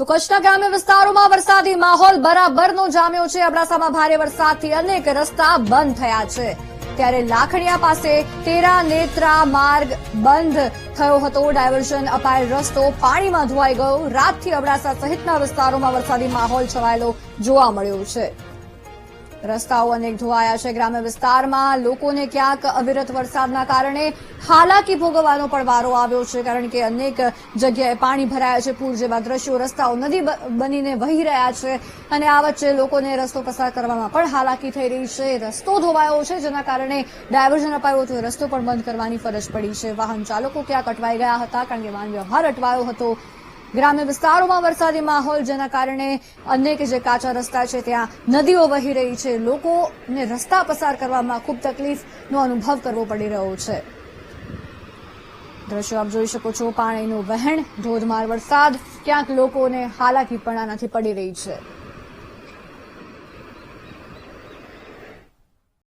તો કચ્છના ગ્રામ્ય વિસ્તારોમાં વરસાદી માહોલ બરાબરનો જામ્યો છે. અબડાસામાં ભારે વરસાદથી અનેક રસ્તા બંધ થયા છે. ત્યારે લાખણીયા પાસે તેરા નેત્રા માર્ગ બંધ થયો હતો. ડાયવર્ઝન અપાયેલ રસ્તો પાણીમાં ધોવાઈ ગયો. રાતથી અબડાસા સહિતના વિસ્તારોમાં વરસાદી માહોલ છવાયેલો જોવા મળ્યો છે. રસ્તાઓ અનેક ધોવાયા છે ગ્રામ્ય વિસ્તારમાં. લોકોને ક્યાંક અવિરત વરસાદના કારણે હાલાકી ભોગવવાનો પણ વારો આવ્યો છે, કારણ કે અનેક જગ્યાએ પાણી ભરાયા છે પૂર જેવા દ્રશ્યો, રસ્તાઓ નદી બનીને વહી રહ્યા છે અને આ વચ્ચે લોકોને રસ્તો પસાર કરવામાં પણ હાલાકી થઈ રહી છે. રસ્તો ધોવાયો છે, જેના કારણે ડાયવર્ઝન અપાયું હતું. રસ્તો પણ બંધ કરવાની ફરજ પડી છે. વાહન ચાલકો ક્યાંક અટવાઈ ગયા હતા, કારણ કે વાહન વ્યવહાર અટવાયો હતો. ગ્રામ્ય વિસ્તારોમાં વરસાદી માહોલ, જેના કારણે અનેક જે કાચા રસ્તા છે, ત્યાં નદીઓ વહી રહી છે. લોકોને રસ્તા પસાર કરવામાં ખૂબ તકલીફનો અનુભવ કરવો પડી રહ્યો છે. દ્રશ્યો આપ જોઈ શકો છો. પાણીનું વહેણ, ધોધમાર વરસાદ, ક્યાંક લોકોને હાલાકી પણ આનાથી પડી રહી છે.